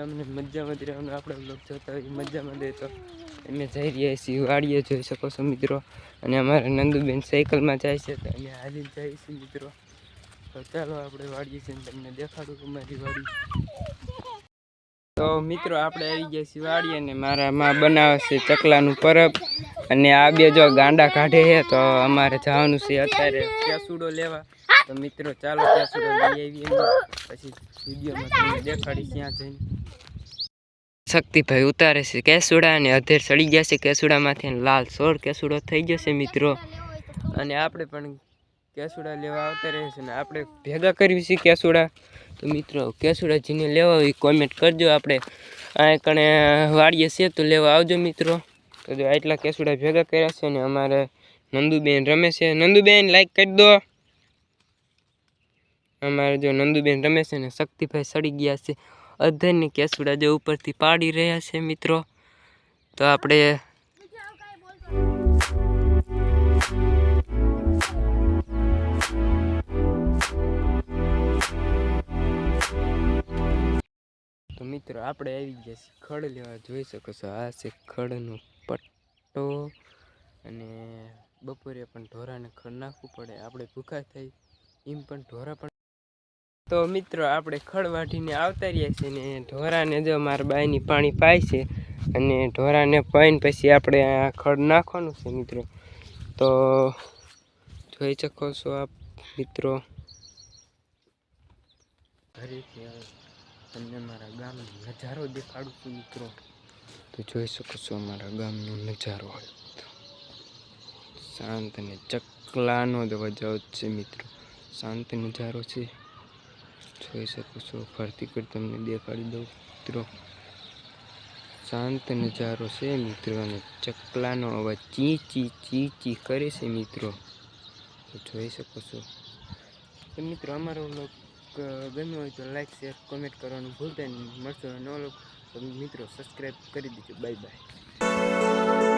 મજામાં જ રહેવાનું આપણે બ્લોગ જોતા હોય, મજામાં દે તો. અમે જઈ રહ્યા છીએ, વાડીએ જોઈ શકો છો મિત્રો. અને અમારા નંદુબેન સાયકલમાં જાય છે તો અમે હાલી જઈએ છીએ મિત્રો. તો ચાલો આપણે વાડીએ છીએ તમને દેખાડું અમારી વાડી. તો મિત્રો આપણે આવી ગયા છીએ વાડી અને મારા માં બનાવે છે ચકલાનું પરબ. અને આ બે જો ગાંડા કાઢે છે, તો અમારે જવાનું છે અત્યારે. કેસુડો લેવા. તો મિત્રો, ચાલો કેસુડો લઈ આવીએ. અમે. પછી વિડીયોમાં તમને દેખાડીશ ત્યાં જઈને. શક્તિભાઈ ઉતારે છે કેસુડા અને અધેર સડી ગયા છે કેસુડામાંથી લાલ સોળ કેસુડો થઈ જશે મિત્રો. અને આપણે પણ કેસુડા લેવા આવતા રહે છે ને આપણે ભેગા કરવી છે કેસુડા. તો મિત્રો કેસુડા જેને લેવા હોય કોમેન્ટ કરજો. આપણે આ કણે વાડીએ છે તો લેવા આવજો મિત્રો. તો જો આટલા કેસુડા ભેગા કર્યા છે ને અમારે નંદુબેન રમે છે. નંદુબેન લાઈક કરી દો. અમારે જો નંદુબેન રમે છે ને શક્તિભાઈ સડી ગયા છે. અધરની કેસુડા જે ઉપરથી પાડી રહ્યા છે મિત્રો. તો આપણે તો મિત્રો આપણે આવી ગયા છીએ ખડ લેવા. જોઈ શકો છો, આ છે ખડનો પટ્ટો. અને બપોરે પણ ઢોરાને ખડ નાખવું પડે. આપણે ભૂખા થઈ, એમ પણ ઢોરા પણ તો મિત્રો આપણે ખડ વાઢીને આવતા રહ્યા છીએ ને ઢોરાને જો મારા બાયની પાણી પાય છે અને ઢોરાને પાઈને પછી આપણે આ ખડ નાખવાનું છે મિત્રો. તો જોઈ શકો છો આપ મિત્રો. ઘરેથી આવે. તમને મારા ગામનો નજારો દેખાડું છું મિત્રો. તો જોઈ શકો છો અમારા ગામનો નજારો. શાંત અને ચકલાનો જ અવાજ છે મિત્રો. શાંત નજારો છે. જોઈ શકો છો. ફરતી કરી તમને દેખાડી દઉં. મિત્રો, શાંત નજારો છે મિત્રો, અને ચકલાનો અવાજ ચી ચી ચી ચી કરે છે મિત્રો. જોઈ શકો છો. તો મિત્રો, અમારો લોક ગમ્યો હોય તો લાઈક, શેર, કોમેન્ટ કરવાનું ભૂલતા નહીં. મળશો નવો તો મિત્રો, સબસ્ક્રાઈબ કરી દીજો. Bye bye.